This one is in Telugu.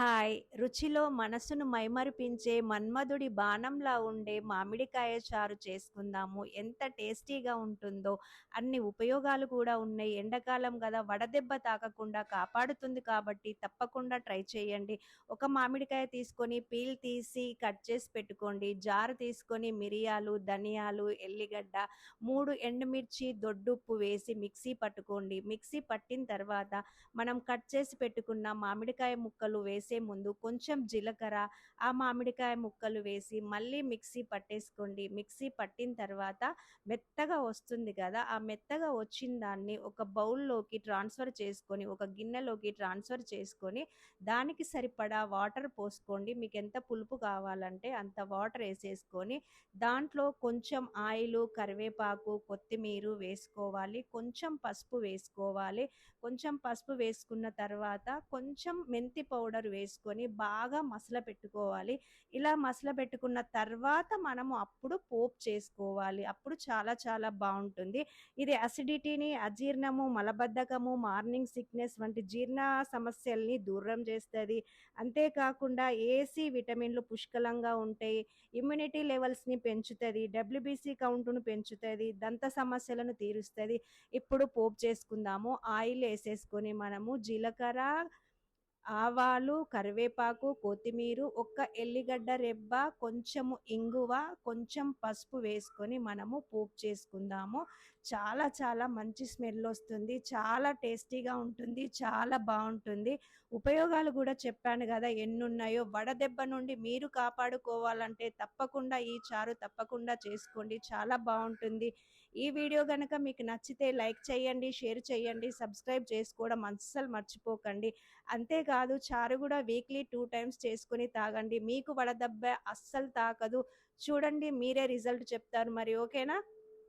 హాయ్ రుచిలో మనసును మైమరిపించే మన్మధుడి బాణంలా ఉండే మామిడికాయ చారు చేసుకుందాము. ఎంత టేస్టీగా ఉంటుందో. అన్ని ఉపయోగాలు కూడా ఉన్నాయి. ఎండాకాలం కదా. వడదెబ్బ తాకకుండా కాపాడుతుంది కాబట్టి తప్పకుండా ట్రై చేయండి. ఒక మామిడికాయ తీసుకొని పీల్ తీసి కట్ చేసి పెట్టుకోండి. జారు తీసుకొని మిరియాలు ధనియాలు ఎల్లిగడ్డ మూడు ఎండుమిర్చి దొడ్డుప్పు వేసి మిక్సీ పట్టుకోండి. మిక్సీ పట్టిన తర్వాత మనం కట్ చేసి పెట్టుకున్న మామిడికాయ ముక్కలు వేసి ముందు కొంచెం జీలకర్ర ఆ మామిడికాయ ముక్కలు వేసి మళ్ళీ మిక్సీ పట్టేసుకోండి. మిక్సీ పట్టిన తర్వాత మెత్తగా వస్తుంది కదా ఆ మెత్తగా వచ్చిన దాన్ని ఒక బౌల్లోకి ట్రాన్స్ఫర్ చేసుకొని ఒక గిన్నెలోకి ట్రాన్స్ఫర్ చేసుకొని దానికి సరిపడా వాటర్ పోసుకోండి. మీకు ఎంత పులుపు కావాలంటే అంత వాటర్ వేసేసుకొని దాంట్లో కొంచెం ఆయిల్ కరివేపాకు కొత్తిమీర వేసుకోవాలి. కొంచెం పసుపు వేసుకోవాలి. కొంచెం పసుపు వేసుకున్న తర్వాత కొంచెం మెంతి పౌడర్ వేసుకొని బాగా మసల పెట్టుకోవాలి. ఇలా మసల పెట్టుకున్న తర్వాత మనము అప్పుడు పోపు చేసుకోవాలి. అప్పుడు చాలా చాలా బాగుంటుంది. ఇది అసిడిటీని అజీర్ణము మలబద్ధకము మార్నింగ్ సిక్నెస్ వంటి జీర్ణ సమస్యల్ని దూరం చేస్తుంది. అంతేకాకుండా ఏసీ విటమిన్లు పుష్కలంగా ఉంటాయి ఇమ్యూనిటీ లెవెల్స్ని పెంచుతుంది. డబ్ల్యూబీసీ కౌంటును పెంచుతుంది. దంత సమస్యలను తీరుస్తుంది. ఇప్పుడు పోపు చేసుకుందాము. ఆయిల్ వేసేసుకొని మనము జీలకర్ర ఆవాలు కరివేపాకు కొత్తిమీర ఒక్క ఎల్లిగడ్డ రెబ్బ కొంచెము ఇంగువ కొంచెం పసుపు వేసుకొని మనము పోపు చేసుకుందాము. చాలా చాలా మంచి స్మెల్ వస్తుంది. చాలా టేస్టీగా ఉంటుంది. చాలా బాగుంటుంది. ఉపయోగాలు కూడా చెప్పాను కదా ఎన్ని ఉన్నాయో వడదెబ్బ నుండి మీరు కాపాడుకోవాలంటే తప్పకుండా ఈ చారు తప్పకుండా చేసుకోండి. చాలా బాగుంటుంది. ఈ వీడియో కనుక మీకు నచ్చితే లైక్ చేయండి షేర్ చేయండి సబ్స్క్రైబ్ చేసుకోవడం అస్సలు మర్చిపోకండి. అంతేకాదు చారు కూడా వీక్లీ టూ టైమ్స్ చేసుకుని తాగండి. మీకు వడదెబ్బ అస్సలు తాకదు. చూడండి మీరే రిజల్ట్ చెప్తారు. మరి ఓకేనా?